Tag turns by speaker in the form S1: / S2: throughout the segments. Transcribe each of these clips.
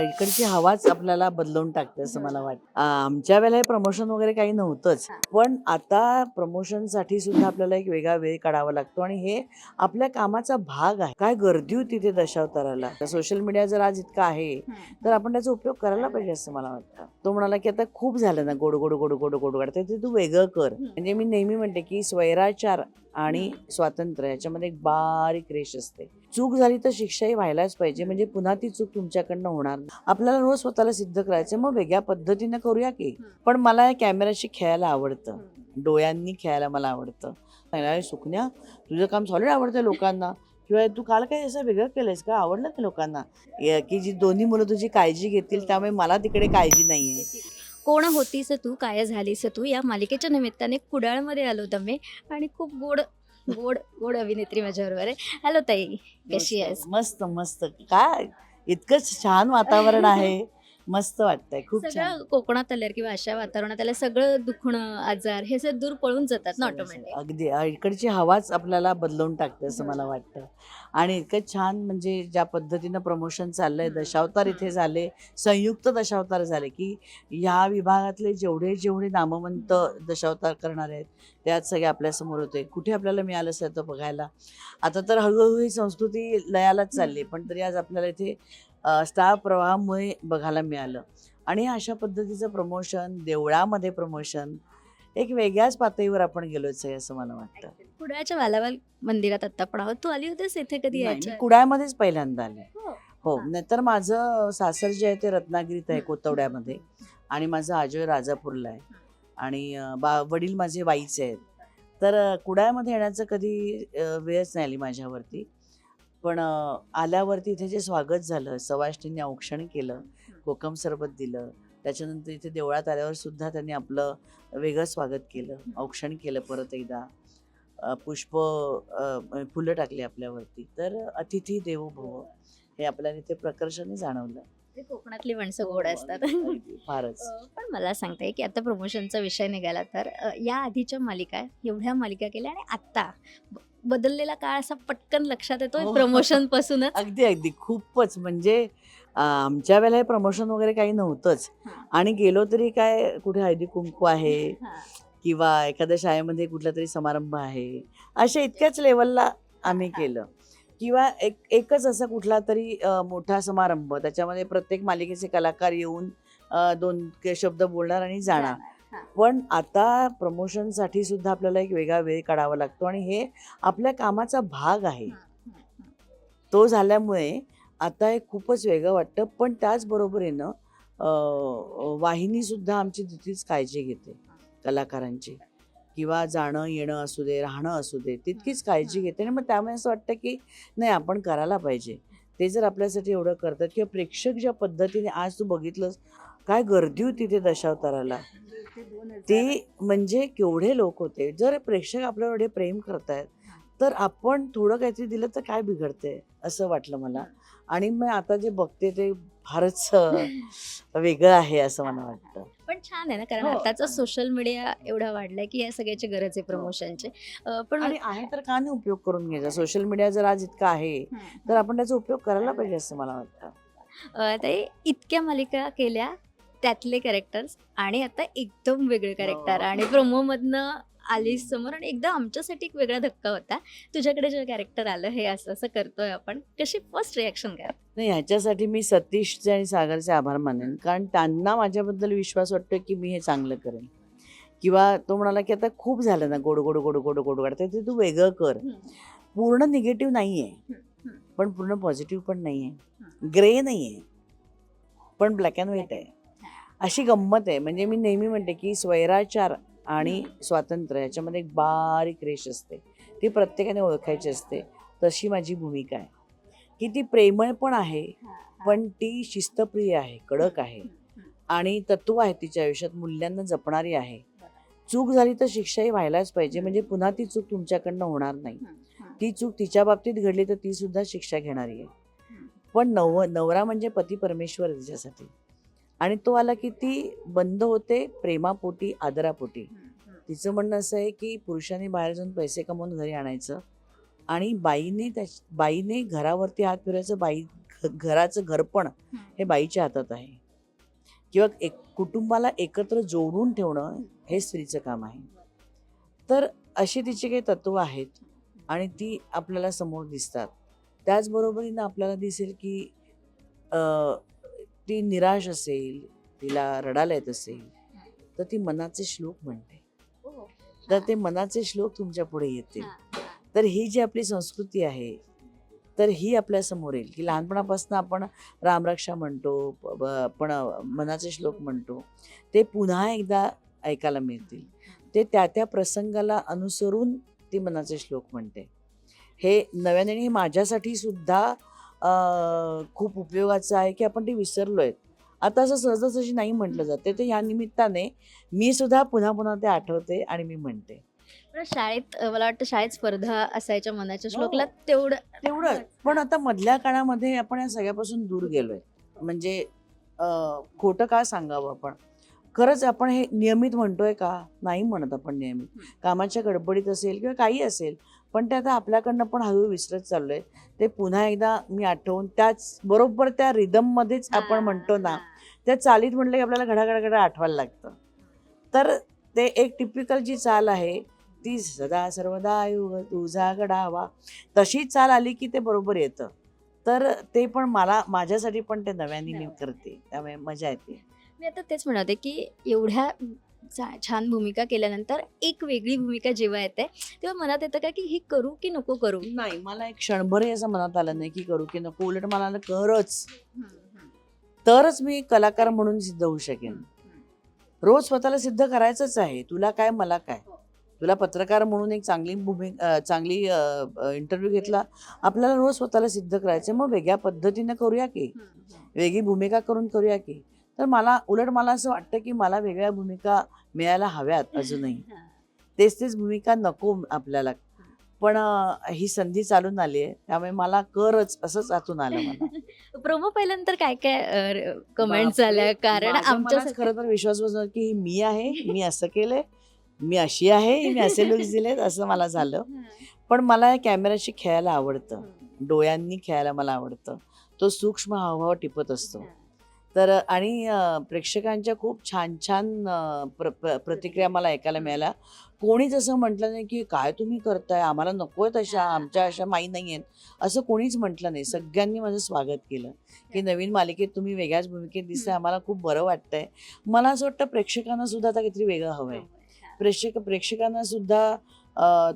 S1: इकडची हवाच आपल्याला बदलवून टाकते असं मला वाटतं. आमच्या वेळेला हे प्रमोशन वगैरे काही नव्हतंच. पण आता प्रमोशनसाठी सुद्धा आपल्याला एक वेगळा वेळ काढावा लागतो आणि हे आपल्या कामाचा भाग आहे. काय गर्दी होती ते दशावताराला. सोशल मीडिया जर आज इतका आहे तर आपण त्याचा उपयोग करायला पाहिजे असं मला वाटतं. तो म्हणाला की आता खूप झालं ना गोड गोड गोड गोड गोड गोड. ते तू वेगळं कर. म्हणजे मी नेहमी म्हणते की स्वैराचार आणि स्वातंत्र्य याच्यामध्ये एक बारीक रेष असते. चूक झाली तर शिक्षाही व्हायलाच पाहिजे. म्हणजे पुन्हा ती चूक तुमच्याकडनं होणार नाही. आपल्याला रोज स्वतःला सिद्ध करायचं मग वेगळ्या पद्धतीनं करूया की. पण मला या कॅमेराशी खेळायला आवडतं. डोळ्यांनी खेळायला मला आवडतं. नाही सुकण्या तुझं काम सॉलिड आवडतं लोकांना. किंवा तू काल काही असं वेगळं केलंयस का? आवडलं का लोकांना? की जी दोन्ही मुलं तुझी काळजी घेतील त्यामुळे मला तिकडे काळजी नाहीये.
S2: कोण होतीस तू? काय झालीस तू? या मालिकेच्या निमित्ताने कुडाळमध्ये आलो मी आणि खूप गोड गोड गोड अभिनेत्री माझ्याबरोबर आहे. हॅलो ताई कशी आहेस?
S1: मस्त मस्त. काय? इतकंच छान वातावरण आहे. मस्त वाटतंय खूप छान.
S2: सगळं कोकणात आल्यावर किंवा अशा वातावरणात आल्या सगळं दुखणं आजार हे सगळं दूर पळून जातात ना ऑटोमॅटिक.
S1: अगदी अ, इकडची हवाच आपल्याला बदलवून टाकते असं मला वाटतं. आणि इतकं छान म्हणजे ज्या पद्धतीनं प्रमोशन चाललंय
S2: हम्म.
S1: दशावतार इथे झाले संयुक्त दशावतार झाले की ह्या विभागातले जेवढे जेवढे नामवंत दशावतार करणारे आहेत त्यात सगळे आपल्यासमोर होते. कुठे आपल्याला मिळालं असं तर बघायला. आता तर हळूहळू ही संस्कृती लयालाच चालली पण तरी आज आपल्याला इथे स्टार प्रवाहामुळे बघायला मिळालं. आणि अशा पद्धतीचं प्रमोशन देवळामध्ये प्रमोशन एक वेगळ्याच पातळीवर आपण गेलोय आहे असं मला वाटतं.
S2: कुडाळच्या वालावाल मंदिरात आता पण आहोत. तू आली होतीस इथे कधी
S1: मी कुडाळमध्येच पहिल्यांदा आले.
S2: हो.
S1: हो. नाहीतर माझं सासर जे आहे ते रत्नागिरीत आहे कोतवड्यामध्ये. आणि माझं आजोळ राजापूरला आहे. आणि बा वडील माझे वाईचे आहेत. तर कुडाळमध्ये येण्याचं कधी वेळच नाही आली माझ्यावरती. पण आल्यावरती इथे जे स्वागत झालं सवाष्णींनी औक्षण केलं कोकम सरबत दिलं त्याच्यानंतर इथे देवळात आल्यावर सुद्धा त्यांनी आपलं वेगळं स्वागत केलं औक्षण केलं परत एकदा. पुष्प फुलं टाकली आपल्यावरती. तर अतिथी देवो भव हे आपल्याला इथे प्रकर्षाने जाणवलं.
S2: कोकणातली माणसं गोड असतात.
S1: अगदी, फारच.
S2: पण मला सांगताय की आता प्रमोशनचा विषय निघाला तर या आधीच्या मालिका एवढ्या मालिका केल्या आणि आत्ता बदललेला काळ असा पटकन लक्षात येतोय
S1: हो.
S2: प्रमोशन पासूनच.
S1: अगदी अगदी. खूपच. म्हणजे आमच्या वेळेला हे प्रमोशन वगैरे काही नव्हतंच.
S2: हा.
S1: आणि गेलो तरी काय कुठे हळदी कुंकू आहे किंवा एखाद्या शाळेमध्ये कुठला तरी समारंभ आहे. अशा इतक्याच लेवलला आम्ही केलं. किंवा एक एकच असा कुठला तरी मोठा समारंभ. त्याच्यामध्ये प्रत्येक मालिकेचे कलाकार येऊन दोन शब्द बोलणार आणि जाणार. पण आता प्रमोशनसाठी सुद्धा आपल्याला एक वेगळा वेळ काढावा लागतो आणि हे आपल्या कामाचा भाग आहे. तो झाल्यामुळे आता हे खूपच वेगळं वाटतं. पण त्याचबरोबरीनं वाहिनीसुद्धा आमची तितकीच काळजी घेते कलाकारांची. किंवा जाणं येणं असू दे राहणं असू दे तितकीच काळजी घेते. आणि मग त्यामुळे असं वाटतं की नाही आपण करायला पाहिजे. ते जर आपल्यासाठी एवढं करतात किंवा प्रेक्षक ज्या पद्धतीने आज तू बघितलंस काय गर्दी होती ते दशावताराला? ते म्हणजे केवढे लोक होते. जर प्रेक्षक आपल्यावर एवढे प्रेम करतायत तर आपण थोडं काहीतरी दिलं तर काय बिघडते असं वाटलं मला. आणि मग आता जे बघते ते फारच वेगळं आहे असं मला वाटतं.
S2: पण छान आहे ना कारण
S1: हो.
S2: आताचा सोशल मीडिया एवढा वाढलाय की या सगळ्याची गरज आहे प्रमोशनची. अ, पण
S1: आणि आहे तर का नाही उपयोग करून घ्यायचा? सोशल मीडिया जर आज इतका आहे तर आपण त्याचा उपयोग करायला पाहिजे असं मला वाटतं.
S2: ताई इतक्या मालिका केल्या त्यातले कॅरेक्टर्स आणि आता एकदम वेगळे कॅरेक्टर
S1: हो.
S2: आणि प्रोमो मधनं आलीस समोर आणि एकदम आमच्यासाठी एक वेगळा धक्का होता. तुझ्याकडे जे कॅरेक्टर आलं हे असं असं करतोय आपण. कशी फर्स्ट रिॲक्शन काय?
S1: नाही ह्याच्यासाठी मी सतीशचे आणि सागरचे आभार मानेन. कारण त्यांना माझ्याबद्दल विश्वास वाटतो की मी हे चांगलं करेन. किंवा तो म्हणाला की आता खूप झालं ना गोड गोड गोड गोड गोड वाटतं ते तू वेगळं कर. पूर्ण निगेटिव्ह नाही आहे पण पूर्ण पॉझिटिव्ह पण नाही आहे ग्रे नाही आहे पण ब्लॅक अँड व्हाईट आहे. अशी गंमत आहे. म्हणजे मी नेहमी म्हणते की स्वैराचार आणि स्वातंत्र्य याच्यामध्ये एक बारीक रेष असते. ती प्रत्येकाने ओळखायची असते. तशी माझी भूमिका आहे. की ती प्रेमळ पण आहे पण ती शिस्तप्रिय आहे कडक आहे. आणि तत्व आहे तिच्या आयुष्यात मूल्यांना जपणारी आहे. चूक झाली तर शिक्षाही व्हायलाच पाहिजे. म्हणजे पुन्हा ती चूक तुमच्याकडनं होणार नाही. ती चूक तिच्या बाबतीत घडली तर ती सुद्धा शिक्षा घेणारी आहे. पण नव नवरा म्हणजे पती परमेश्वर तिच्यासाठी. आणि तो आला की ती बंद होते प्रेमापोटी आदरापोटी. तिचं म्हणणं असं आहे की पुरुषांनी बाहेर जाऊन पैसे कमवून घरी आणायचं आणि बाईने त्या बाईने घरावरती हात फिरायचं बाई घ- घराचं घरपण हे बाईच्या हातात आहे. किंवा एक कुटुंबाला एकत्र जोडून ठेवणं हे स्त्रीचं काम आहे. तर अशी तिची काही तत्व आहेत आणि ती आपल्याला समोर दिसतात. त्याचबरोबरीनं आपल्याला दिसेल की ती निराश असेल तिला रडायला येत असेल तर ती मनाचे श्लोक म्हणते. तर ते मनाचे श्लोक तुमच्यापुढे येतील. तर ही जी आपली संस्कृती आहे तर ही आपल्यासमोर येईल. की लहानपणापासून आपण रामरक्षा म्हणतो पण मनाचे श्लोक म्हणतो ते पुन्हा एकदा ऐकायला मिळतील. ते त्या त्या प्रसंगाला अनुसरून ती मनाचे श्लोक म्हणते. हे नव्याने हे माझ्यासाठी सुद्धा खूप उपयोगाचं आहे की आपण ते विसरलोय. आता असं सहजासहजी नाही म्हटलं जाते. तर या निमित्ताने मी सुद्धा पुन्हा पुन्हा ते आठवते आणि मी म्हणते.
S2: पण शाळेत अ, मला वाटतं शाळेत स्पर्धा असायच्या मनाच्या
S1: हो.
S2: श्लोकला तेवढं
S1: तेवढं. पण आता मधल्या काळामध्ये आपण या सगळ्यापासून दूर गेलोय. म्हणजे अं, खोटं का सांगावं आपण? खरंच आपण हे नियमित म्हणतोय का? नाही म्हणत आपण नियमित. कामाच्या गडबडीत असेल किंवा काही असेल पण ते आता आपल्याकडनं पण हळूहळू विसरत चाललोय. ते पुन्हा एकदा मी आठवून त्याच बरोबर त्या रिदम मध्येच आपण म्हणतो ना त्या चालीत म्हटलं की आपल्याला घडाघडाघडा आठवायला लागतं. तर ते एक टिपिकल जी चाल आहे ती सदा सर्वदा युग तुझा गडावा तशी चाल आली की ते बरोबर येतं. तर ते पण मला माझ्यासाठी पण ते नव्याने मी करते. त्यामुळे मजा येते.
S2: मी आता तेच म्हणते की एवढ्या छान भूमिका केल्यानंतर एक वेगळी भूमिका जेव्हा येते तेव्हा मनात येतं का की हे करू की नको करू?
S1: नाही मला एक क्षणभरही असं मनात आलं नाही की करू की नको. उलट मला आलं करच तरच मी कलाकार म्हणून सिद्ध होऊ शकेन. रोज स्वतःला सिद्ध करायचंच आहे. तुला काय मला काय? तुला पत्रकार म्हणून एक चांगली भूमिका चांगली इंटरव्ह्यू घेतला. आपल्याला रोज स्वतःला सिद्ध करायचं मग वेगळ्या पद्धतीने करूया की? वेगळी भूमिका करून करूया की? तर मला उलट मला असं वाटतं की मला वेगळ्या भूमिका मिळायला हव्यात अजूनही. तेच तेच भूमिका नको आपल्याला. पण ही संधी चालून आली आहे. त्यामुळे मला करच असंच आतून आलं मला.
S2: प्रोमो पाहिल्यानंतर काय काय कमेंट्स आल्या कारण आमच्या
S1: खरं तर विश्वास बसणार की मी आहे मी असं केलंय मी अशी आहे मी असे लुक्स दिलेत असं मला झालं. पण मला या कॅमेऱ्याशी खेळायला आवडतं. डोळ्यांनी खेळायला मला आवडतं. तो सूक्ष्म हावभाव टिपत असतो. तर आणि प्रेक्षकांच्या खूप छान छान प्र प्र- प्रतिक्रिया मला ऐकायला मिळाल्या. कोणीच असं म्हटलं नाही की काय तुम्ही करताय? आम्हाला नको आहेत अशा आमच्या अशा माई नाही आहेत. असं कोणीच म्हटलं नाही. सगळ्यांनी माझं स्वागत केलं. की नवीन मालिकेत तुम्ही वेगळ्याच भूमिकेत दिसताय आम्हाला खूप बरं वाटतंय. मला असं वाटतं प्रेक्षकांना सुद्धा आता काहीतरी वेगळं हवं आहे प्रेक्षक प्रेक्षकांना सुद्धा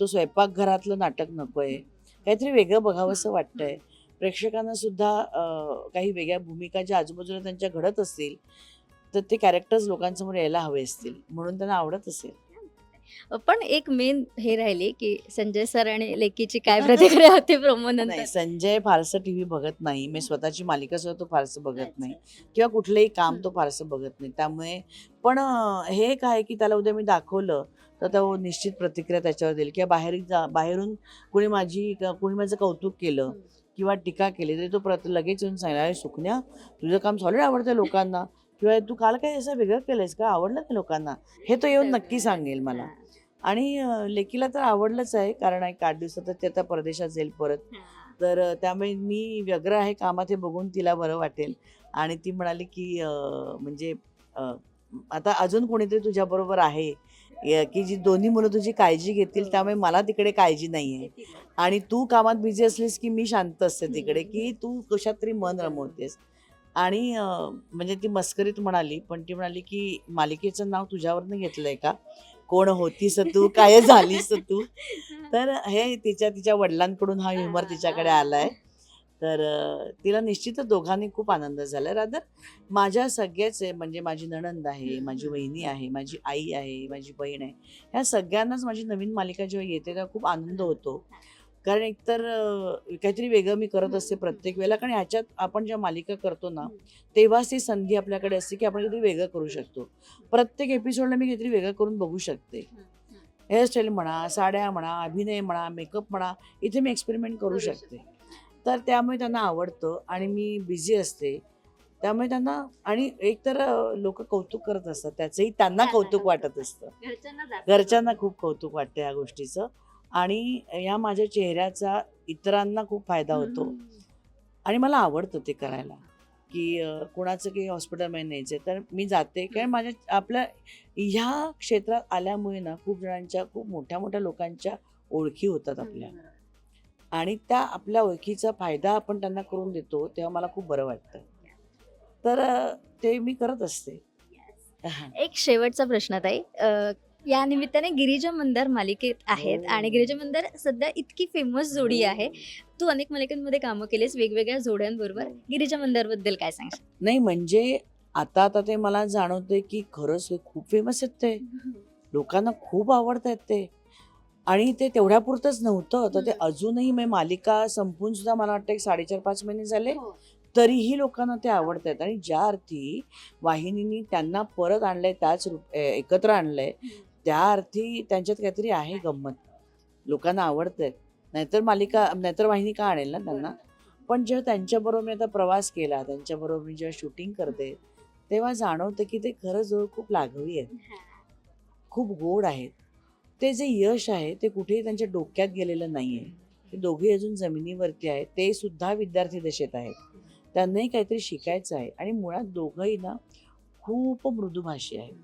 S1: तो स्वयंपाकघरातलं नाटक नकोय. काहीतरी वेगळं बघावंसं वाटतंय. प्रेक्षकांना सुद्धा काही वेगळ्या भूमिका ज्या आजूबाजूला त्यांच्या घडत असतील तर ते कॅरेक्टर्स लोकांसमोर यायला हवे असतील म्हणून त्यांना आवडत असेल.
S2: पण एक मेन हे राहिली की संजय सर आणि लेकीची काय प्रतिक्रिया होती प्रोमो
S1: नाही संजय फारसं टीव्ही बघत नाही. मी स्वतःची मालिका सुद्धा तो फारसं बघत नाही. किंवा कुठलंही काम तो फारसं बघत नाही. त्यामुळे पण हे काय की त्याला उद्या मी दाखवलं तर तो निश्चित प्रतिक्रिया त्याच्यावर देईल. किंवा बाहेर जा बाहेरून कोणी माझी कोणी माझं कौतुक केलं किंवा टीका केली तरी तो प्रत लगेच येऊन सांगितलं अरे सुकन्या तुझं काम सॉलिड आवडतं लोकांना. किंवा तू काल काही असं वेगळं केलंयस का? आवडलं का लोकांना? हे तो येऊन नक्की सांगेल मला. आणि लेकीला तर आवडलंच आहे कारण एक आठ दिवसात ते आता परदेशात जाईल परत. तर त्यामुळे मी व्यग्र आहे कामात हे बघून तिला बरं वाटेल. आणि ती म्हणाली की म्हणजे आता अजून कोणीतरी तुझ्याबरोबर आहे की जी दोन्ही मुलं तुझी काळजी घेतील त्यामुळे मला तिकडे काळजी नाही आहे आणि तू कामात बिझी असलीस की मी शांत असते तिकडे की तू कशात तरी मन रमवतेस. आणि म्हणजे ती मस्करीत म्हणाली पण ती म्हणाली की मालिकेचं नाव तुझ्यावरनं घेतलंय का? कोण होतीस तू? काय झालीस तू? तर हे तिच्या तिच्या वडिलांकडून हा ह्युमर तिच्याकडे आलाय. तर तिला निश्चितच दोघांनी खूप आनंद झाला. रादर माझ्या सगळ्याच म्हणजे माझी नणंद आहे माझी वहिनी आहे माझी आई आहे माझी बहीण आहे ह्या सगळ्यांनाच माझी नवीन मालिका जेव्हा येते तेव्हा खूप आनंद होतो. कारण एकतर काहीतरी वेगळं मी करत असते प्रत्येक वेळेला कारण ह्याच्यात आपण ज्या मालिका करतो ना तेव्हाच ती संधी आपल्याकडे असते की आपण काहीतरी वेगळं करू शकतो. प्रत्येक एपिसोडला मी काहीतरी वेगळं करून बघू शकते. हेअरस्टाईल म्हणा साड्या म्हणा अभिनय म्हणा मेकअप म्हणा इथे मी एक्सपेरिमेंट करू शकते. तर त्यामुळे त्यांना आवडतं आणि मी बिझी असते. त्यामुळे त्यांना आणि एकतर लोक कौतुक करत असतात. त्याचंही त्यांना कौतुक वाटत असतं. घरच्यांना खूप कौतुक वाटतं या गोष्टीचं. आणि या माझ्या चेहऱ्याचा इतरांना खूप फायदा होतो. आणि मला आवडतं ते करायला. की कोणाचं काही हॉस्पिटलमध्ये न्यायचं तर मी जाते. कारण माझ्या आपल्या ह्या क्षेत्रात आल्यामुळे ना खूप जणांच्या खूप मोठ्या मोठ्या लोकांच्या ओळखी होतात आपल्या. आणि त्या आपल्या ओळखीचा फायदा आपण त्यांना करून देतो तेव्हा मला खूप बरं वाटतं. तर ते मी करत असते. हा.
S2: एक शेवटचा प्रश्न ताई. या निमित्ताने गिरिजा मंदार मालिकेत आहेत
S1: हो.
S2: आणि गिरिजा मंदार सध्या इतकी फेमस जोडी आहे. तू अनेक मालिकांमध्ये कामं केलीस वेगवेगळ्या जोड्यांबरोबर. गिरिजा मंदारबद्दल काय सांगशील?
S1: नाही म्हणजे आता आता ते मला जाणवते की खरंच हे खूप फेमस आहेत ते. लोकांना खूप आवडत आहेत ते. आणि ते तेवढ्यापुरतंच नव्हतं. तर ते. अजूनही मी मालिका संपून सुद्धा मला वाटतं एक साडेचार पाच महिने झाले.
S2: हो.
S1: तरीही लोकांना ते आवडत आहेत आणि ज्या अर्थी वाहिनीनी त्यांना परत आणलंय त्याच रूप एकत्र आणलंय त्या अर्थी त्यांच्यात काहीतरी आहे गंमत. लोकांना आवडतंय. नाहीतर मालिका नाहीतर वाहिनी का आणेल ना त्यांना? पण जेव्हा त्यांच्याबरोबर मी आता प्रवास केला त्यांच्याबरोबर मी जेव्हा शूटिंग करते तेव्हा जाणवतं की ते खरंच खूप लागवी आहेत. खूप गोड आहेत. ते जे यश आहे ते कुठेही त्यांच्या डोक्यात गेलेलं नाही आहे ते दोघे अजून जमिनीवरती आहेत. ते सुद्धा विद्यार्थी दशेत आहेत. त्यांनाही काहीतरी शिकायचं आहे. आणि मुळात दोघंही ना खूप मृदुभाषी आहेत.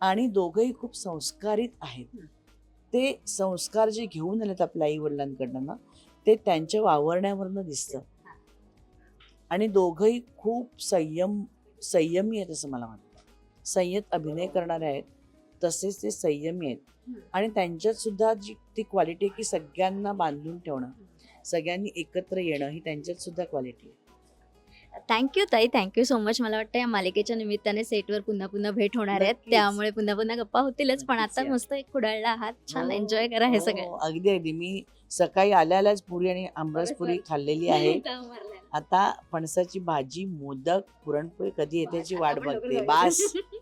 S1: आणि दोघंही खूप संस्कारित आहेत. ते संस्कार जे घेऊन आलेत आपल्या आई वडिलांकडनं ना ते त्यांच्या वावरण्यावरनं दिसतं. आणि दोघंही खूप संयम संयमी आहेत असं मला वाटतं. संयत अभिनय करणारे आहेत. तसेच ते संयमी आहेत. आणि त्यांच्यात सुद्धा जी ती क्वालिटी आहे की सगळ्यांना बांधून ठेवणं सगळ्यांनी एकत्र येणं ही त्यांच्यात सुद्धा क्वालिटी आहे.
S2: थँक्यू ताई थँक्यू सो मच मला वाटतं या मालिकेच्या निमित्ताने सेटवर पुन्हा पुन्हा भेट होणार आहेत. त्यामुळे पुन्हा पुन्हा गप्पा होतीलच पण आता. मस्त एक खुडाळला आहात. छान
S1: हो,
S2: एन्जॉय करा हे
S1: हो,
S2: सगळं.
S1: अगदी अगदी. मी सकाळी आल्या आल्याच पुरी आणि आमरस पुरी खाल्लेली आहे. आता फणसाची भाजी मोदक पुरणपोळी कधी येते याची वाट बघते. बास.